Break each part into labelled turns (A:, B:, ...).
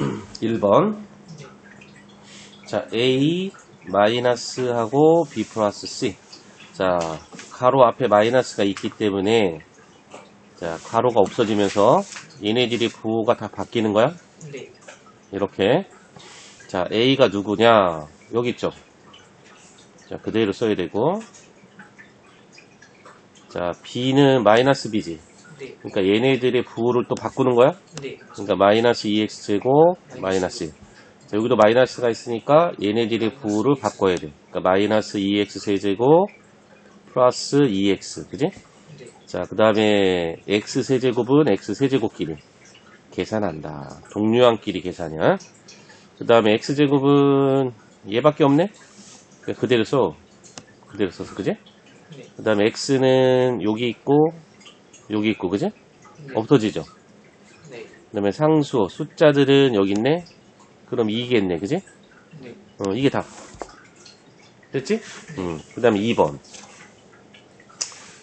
A: 1번. 자, A 마이너스하고 B 플러스 C. 자, 가로 앞에 마이너스가 있기 때문에 자, 가로가 없어지면서 얘네들이 부호가 다 바뀌는 거야?
B: 네.
A: 이렇게. 자, A가 누구냐? 여기 있죠? 자, 그대로 써야 되고. 자, B는 마이너스 B지.
B: 네.
A: 그러니까 얘네들의 부호를 또 바꾸는 거야?
B: 네.
A: 그러니까 마이너스 2x제곱 마이너스 1. 자, 여기도 마이너스가 있으니까 얘네들의 부호를 바꿔야 돼. 그러니까 마이너스 2x 세제곱 플러스 2x. 그지?
B: 네.
A: 자, 그 다음에 x 세제곱은 x 세제곱끼리 계산한다. 동류항끼리 계산이야. 그 다음에 x 제곱은 얘밖에 없네? 그냥 그대로 써. 그대로 써서, 그지?
B: 네.
A: 그 다음에 x는 여기 있고, 여기 있고, 그지?
B: 네.
A: 없어지죠?
B: 네.
A: 그 다음에 상수, 숫자들은 여기 있네? 그럼 2겠네, 그지?
B: 네.
A: 어, 이게 답. 됐지? 음, 그 다음에 2번.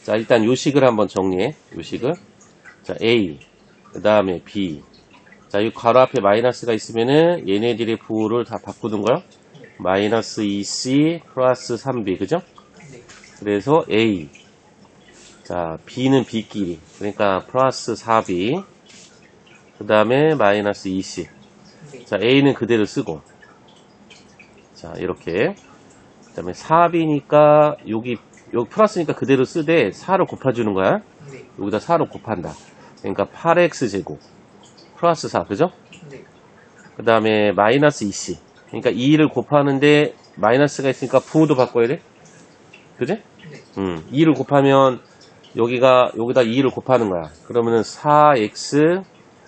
A: 자, 일단 요식을 한번 정리해. 요식을. 자, A. 그 다음에 B. 자, 이 괄호 앞에 마이너스가 있으면은 얘네들의 부호를 다 바꾸는 거야. 마이너스 2C 플러스 3B. 그죠?
B: 네.
A: 그래서 A. 자, B는 B끼리. 그러니까 플러스 4B. 그 다음에 마이너스 2C.
B: 네.
A: 자, A는 그대로 쓰고. 자, 이렇게. 그 다음에 4B니까 여기, 여기 플러스니까 그대로 쓰되 4를 곱해주는 거야.
B: 네.
A: 여기다 4를 곱한다. 그러니까 8X제곱. 플러스 4, 그죠?
B: 네.
A: 그 다음에 마이너스 2C. 그러니까 2를 곱하는데 마이너스가 있으니까 부호도 바꿔야 돼? 그지?
B: 네.
A: 음, 2를 곱하면 여기가, 여기다 2를 곱하는 거야. 그러면은 4X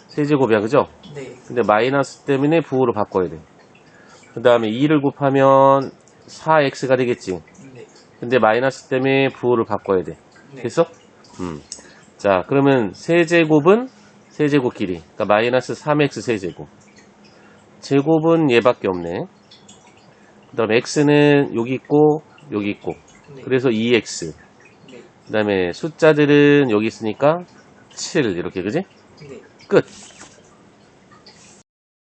A: 세제곱이야, 그죠?
B: 네.
A: 근데 마이너스 때문에 부호로 바꿔야 돼. 그 다음에 2를 곱하면 4x가 되겠지.
B: 네.
A: 근데 마이너스 때문에 부호를 바꿔야 돼.
B: 네.
A: 됐어? 음. 자, 그러면 세제곱은 세제곱끼리. 그러니까 마이너스 3x 세제곱. 제곱은 얘밖에 없네. 그 다음에 x는 여기 있고, 여기 있고.
B: 네.
A: 그래서 2x.
B: 네.
A: 그 다음에 숫자들은 여기 있으니까 7. 이렇게, 그지?
B: 네.
A: 끝.